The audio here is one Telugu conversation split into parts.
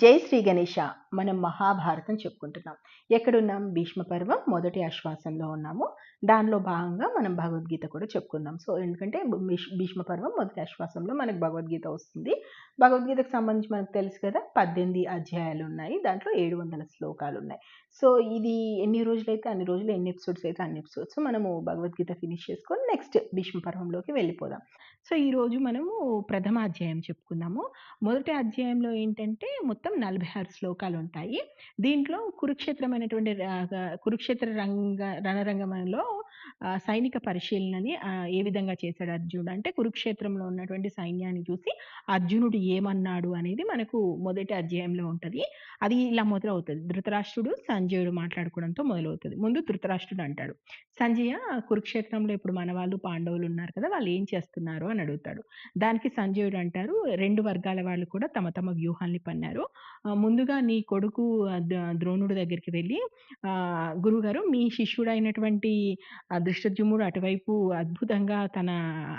जय श्री गणेशा। మనం మహాభారతం చెప్పుకుంటున్నాం. ఎక్కడున్నాం? భీష్మ పర్వం మొదటి ఆశ్వాసంలో ఉన్నాము. దానిలో భాగంగా మనం భగవద్గీత కూడా చెప్పుకుందాం. సో ఎందుకంటే భీష్మ పర్వం మొదటి ఆశ్వాసంలో మనకు భగవద్గీత వస్తుంది. భగవద్గీతకు సంబంధించి మనకు తెలుసు కదా పద్దెనిమిది అధ్యాయాలు ఉన్నాయి. దాంట్లో ఏడు వందల శ్లోకాలు ఉన్నాయి. సో ఇది ఎన్ని రోజులైతే అన్ని రోజులు ఎన్ని ఎపిసోడ్స్ అయితే అన్ని ఎపిసోడ్స్ మనము భగవద్గీత ఫినిష్ చేసుకొని నెక్స్ట్ భీష్మ పర్వంలోకి వెళ్ళిపోదాం. సో ఈరోజు మనము ప్రథమ అధ్యాయం చెప్పుకుందాము. మొదటి అధ్యాయంలో ఏంటంటే మొత్తం నలభై ఆరు శ్లోకాలు ఉంటాయి. దీంట్లో కురుక్షేత్రమైనటువంటి కురుక్షేత్ర రంగ రణరంగంలో సైనిక పరిశీలనని ఏ విధంగా చేశాడు అర్జునుడు? అంటే కురుక్షేత్రంలో ఉన్నటువంటి సైన్యాన్ని చూసి అర్జునుడు ఏమన్నాడు అనేది మనకు మొదటి అధ్యాయంలో ఉంటది. అది ఇలా మొదలవుతుంది. ధృతరాష్ట్రుడు సంజయుడు మాట్లాడుకోవడంతో మొదలవుతుంది. ముందు ధృతరాష్ట్రుడు అంటాడు సంజయ కురుక్షేత్రంలో ఇప్పుడు మన వాళ్ళు పాండవులు ఉన్నారు కదా వాళ్ళు ఏం చేస్తున్నారు? అని అడుగుతాడు. దానికి సంజయుడు అంటారు రెండు వర్గాల వాళ్ళు కూడా తమ తమ వ్యూహాల్ని పన్నారు. ముందుగా నీ కొడుకు ద్రోణుడు ద్రోణుడి దగ్గరికి వెళ్ళి ఆ, గురుగారు మీ శిష్యుడైనటువంటి ఆ అటువైపు అద్భుతంగా తన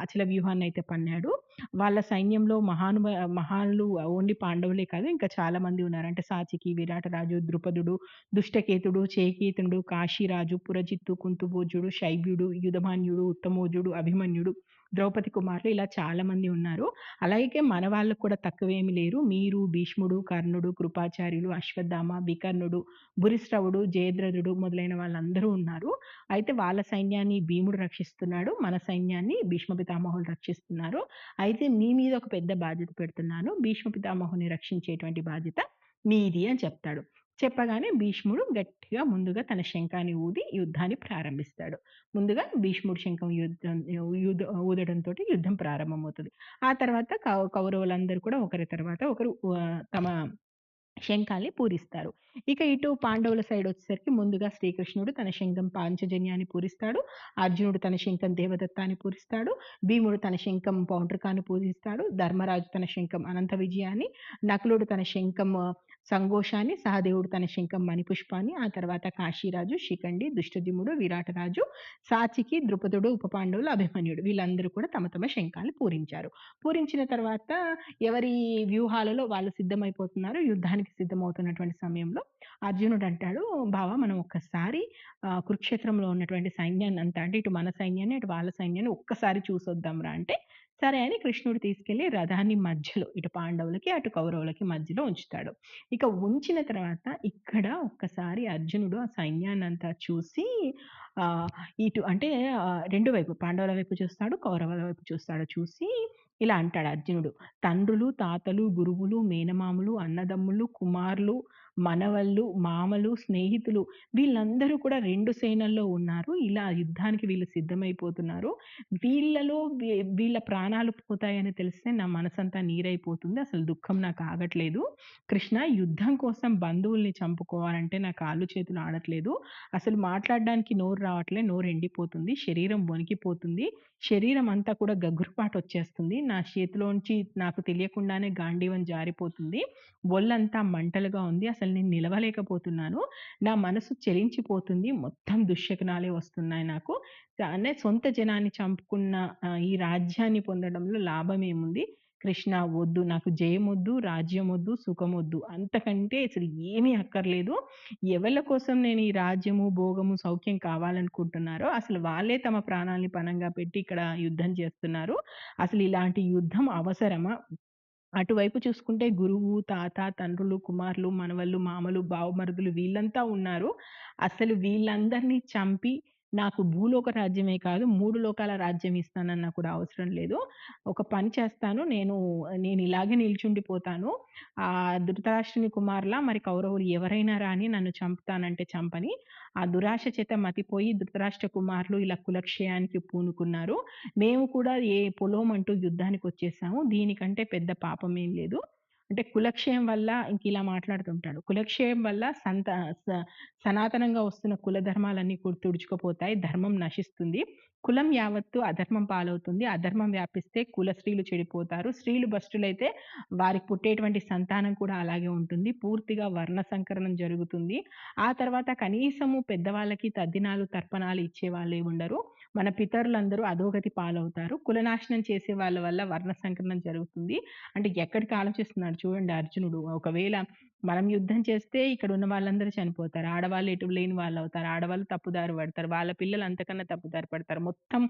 అచల వ్యూహాన్ని అయితే పన్నాడు. వాళ్ళ సైన్యంలో మహాను మహాన్లు ఓన్లీ పాండవులే కాదు ఇంకా చాలా మంది ఉన్నారు. అంటే సాచికి విరాటరాజు ద్రుపదుడు దుష్టకేతుడు చేకేతుడు కాశీరాజు పురజిత్తు కుంతుభోజుడు శైభ్యుడు యుధమాన్యుడు ఉత్తమోజుడు అభిమన్యుడు ద్రౌపది కుమారులు ఇలా చాలా మంది ఉన్నారు. అలాగే మన వాళ్ళకు కూడా తక్కువేమి లేరు. మీరు భీష్ముడు కర్ణుడు కృపాచార్యులు అశ్వత్థామ వికర్ణుడు భురిశ్రవుడు జయద్రథుడు మొదలైన వాళ్ళందరూ ఉన్నారు. అయితే వాళ్ళ సైన్యాన్ని భీముడు రక్షిస్తున్నాడు. మన సైన్యాన్ని భీష్మ పితామహులు రక్షిస్తున్నారు. అయితే మీ మీద ఒక పెద్ద బాధ్యత పెడుతున్నాను. భీష్మ పితామహుని రక్షించేటువంటి బాధ్యత మీది అని చెప్తాడు. చెప్పగానే భీష్ముడు గట్టిగా ముందుగా తన శంఖాన్ని ఊది యుద్ధాన్ని ప్రారంభిస్తాడు. ముందుగా భీష్ముడు శంఖం యుద్ధం యుద్ధ ఊదడంతో యుద్ధం ప్రారంభమవుతుంది. ఆ తర్వాత కౌ- కౌరవులందరూ కూడా ఒకరి తర్వాత ఒకరు తమ శంఖాల్ని పూరిస్తారు ఇక ఇటు పాండవుల సైడ్ వచ్చేసరికి ముందుగా శ్రీకృష్ణుడు తన శంఖం పాంచజన్యాన్ని పూరిస్తాడు. అర్జునుడు తన శంఖం దేవదత్తాన్ని పూరిస్తాడు. భీముడు తన శంఖం పౌండ్రికాన్ని పూజిస్తాడు ధర్మరాజు తన శంఖం అనంత విజయాన్ని. నకులుడు తన శంఖం సంఘోషాన్ని సహదేవుడు తన శంఖం మణిపుష్పాన్ని ఆ తర్వాత కాశీరాజు శిఖండి దుష్టదిముడు విరాటరాజు సాచికి ద్రుపదుడు ఉపపాండవులు అభిమన్యుడు వీళ్ళందరూ కూడా తమ తమ శంఖాలు పూరించారు. పూరించిన తర్వాత ఎవరి వ్యూహాలలో వాళ్ళు సిద్ధమైపోతున్నారు యుద్ధానికి సిద్ధమవుతున్నటువంటి సమయంలో అర్జునుడు అంటాడు బావా మనం ఒక్కసారి కురుక్షేత్రంలో ఉన్నటువంటి సైన్యాన్ని అంతా అంటే ఇటు మన సైన్యాన్ని ఇటు వాళ్ళ సైన్యాన్ని ఒక్కసారి చూసొద్దాం రా అంటే సరే అని కృష్ణుడు తీసుకెళ్ళి రథాన్ని మధ్యలో ఇటు పాండవులకి అటు కౌరవులకి మధ్యలో ఉంచుతాడు. ఇక ఉంచిన తర్వాత ఇక్కడ ఒక్కసారి అర్జునుడు ఆ సైన్యాన్ని అంతా చూసి ఆ ఇటు అంటే రెండు వైపు పాండవుల వైపు చూస్తాడు కౌరవుల వైపు చూస్తాడు చూసి ఇలా అంటాడు అర్జునుడు. తండ్రులు తాతలు గురువులు మేనమాములు అన్నదమ్ములు కుమారులు మనవళ్ళు మామలు స్నేహితులు వీళ్ళందరూ కూడా రెండు సేనల్లో ఉన్నారు. ఇలా యుద్ధానికి వీళ్ళు సిద్ధమైపోతున్నారు. వీళ్ళలో వీ- వీళ్ళ ప్రాణాలు పోతాయని తెలిస్తే నా మనసంతా నీరైపోతుంది. అసలు దుఃఖం నాకు ఆగట్లేదు. కృష్ణ యుద్ధం కోసం బంధువుల్ని చంపుకోవాలంటే నా కాళ్ళు చేతులు ఆడట్లేదు. అసలు మాట్లాడడానికి నోరు రావట్లే నోరు ఎండిపోతుంది శరీరం వణికిపోతుంది శరీరం అంతా కూడా గగురుపాటు వచ్చేస్తుంది. నా చేతిలోంచి నాకు తెలియకుండానే గాంధీవం జారిపోతుంది. ఒళ్ళంతా మంటలుగా ఉంది. అసలు అసలు నేను నిలవలేకపోతున్నాను. నా మనసు చెలించిపోతుంది. మొత్తం దుశ్శకనాలే వస్తున్నాయి నాకు. అనే సొంత జనాన్ని చంపుకున్న ఈ రాజ్యాన్ని పొందడంలో లాభం ఏముంది కృష్ణ వద్దు నాకు జయం వద్దు రాజ్యం వద్దు సుఖం వద్దు అంతకంటే అసలు ఏమీ అక్కర్లేదు. ఎవరి కోసం నేను ఈ రాజ్యము భోగము సౌఖ్యం కావాలనుకుంటున్నారో అసలు వాళ్ళే తమ ప్రాణాలని పణంగా పెట్టి ఇక్కడ యుద్ధం చేస్తున్నారు. అసలు ఇలాంటి యుద్ధం అవసరమా? అటువైపు చూసుకుంటే గురువు తాత తండ్రులు కుమారులు మనవళ్ళు మామలు బావమరుదులు వీళ్ళంతా ఉన్నారు. అసలు వీళ్ళందరినీ చంపి నాకు భూలోక రాజ్యమే కాదు మూడు లోకాల రాజ్యం ఇస్తానన్న కూడా అవసరం లేదు. ఒక పని చేస్తాను నేను నేను ఇలాగే నిల్చుండిపోతాను. ఆ ధృతరాష్ట్రుని కుమారులా మరి కౌరవులు ఎవరైనా రాని నన్ను చంపుతానంటే చంపని. ఆ దురాశ చేత మతిపోయి ధృతరాష్ట్ర కుమారులు ఇలా కులక్షయానికి పూనుకున్నారు. మేము కూడా ఏ పొలం అంటూ యుద్ధానికి వచ్చేసాము. దీనికంటే పెద్ద పాపం ఏం లేదు. అంటే కులక్షయం వల్ల ఇంక ఇలా మాట్లాడుతుంటాడు. కులక్షయం వల్ల సంత స- సనాతనంగా వస్తున్న కుల ధర్మాలన్నీ కూడా తుడుచుకుపోతాయి. ధర్మం నశిస్తుంది. కులం యావత్తు అధర్మం పాలవుతుంది. అధర్మం వ్యాపిస్తే కుల స్త్రీలు చెడిపోతారు. స్త్రీలు భస్టులైతే వారికి పుట్టేటువంటి సంతానం కూడా అలాగే ఉంటుంది. పూర్తిగా వర్ణ సంకరణం జరుగుతుంది. ఆ తర్వాత కనీసము పెద్దవాళ్ళకి తద్దినాలు తర్పణాలు ఇచ్చే వాళ్ళే ఉండరు. మన పితరులందరూ అధోగతి పాలవుతారు. కులనాశనం చేసే వాళ్ళ వల్ల వర్ణ సంకరణం జరుగుతుంది. అంటే ఎక్కడికి ఆలోచిస్తున్నాడు చూడండి అర్జునుడు. ఒకవేళ మనం యుద్ధం చేస్తే ఇక్కడ ఉన్న వాళ్ళందరూ చనిపోతారు. ఆడవాళ్ళు ఎటు లేని వాళ్ళవుతారు. ఆడవాళ్ళు తప్పుదారు పడతారు. వాళ్ళ పిల్లలు అంతకన్నా తప్పుదారు పడతారు. మొత్తం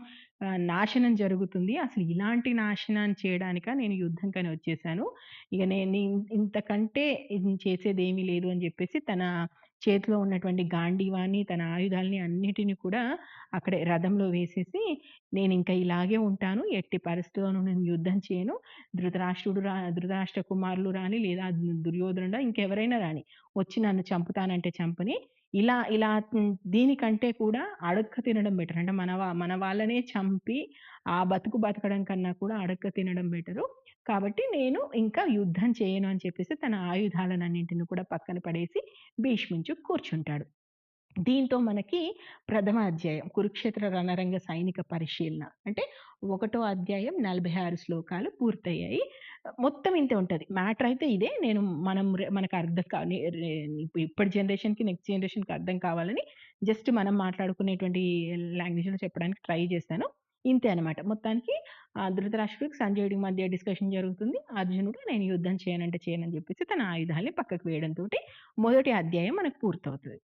నాశనం జరుగుతుంది. అసలు ఇలాంటి నాశనాన్ని చేయడానిక నేను యుద్ధంకని వచ్చేసాను. ఇక నేను ఇంతకంటే చేసేది చేసేదేమీ లేదు అని చెప్పేసి తన చేతిలో ఉన్నటువంటి గాండీవాని తన ఆయుధాల్ని అన్నిటిని కూడా అక్కడే రథంలో వేసేసి నేను ఇంకా ఇలాగే ఉంటాను. ఎట్టి పరిస్థితుల్లోనూ నేను యుద్ధం చేయను. ధృతరాష్ట్రుడు రా ధృతరాష్ట్ర కుమారులు రాని లేదా దుర్యోధనుడా ఇంకెవరైనా రాని వచ్చి నన్ను చంపుతానంటే చంపని. ఇలా ఇలా దీనికంటే కూడా అడక్క తినడం బెటర్. అంటే మన మన వాళ్ళనే చంపి ఆ బతుకు బతకడం కన్నా కూడా అడక్క తినడం బెటరు. కాబట్టి నేను ఇంకా యుద్ధం చేయను అని చెప్పేసి తన ఆయుధాలన్నింటిని కూడా పక్కన పడేసి భీష్మించు కూర్చుంటాడు. దీంతో మనకి ప్రథమ అధ్యాయం కురుక్షేత్ర రణరంగ సైనిక పరిశీలన అంటే ఒకటో అధ్యాయం 46 శ్లోకాలు పూర్తయ్యాయి. మొత్తం ఇంతే ఉంటుంది మ్యాటర్ అయితే ఇదే. నేను మనం మనకు అర్థం కా ఇప్పటి జనరేషన్‌కి, నెక్స్ట్ జనరేషన్‌కి అర్థం కావాలని జస్ట్ మనం మాట్లాడుకునేటువంటి లాంగ్వేజ్‌లో చెప్పడానికి ట్రై చేశాను. ఇంతే అనమాట మొత్తానికి ధృతరాష్ట్రుడికి, సంజయుడికి మధ్య డిస్కషన్ జరుగుతుంది. అర్జునుడు నేను యుద్ధం చేయనంటే చేయనని చెప్పేసి తన ఆయుధాలని పక్కకు వేయడంతో మొదటి అధ్యాయం మనకు పూర్తవుతుంది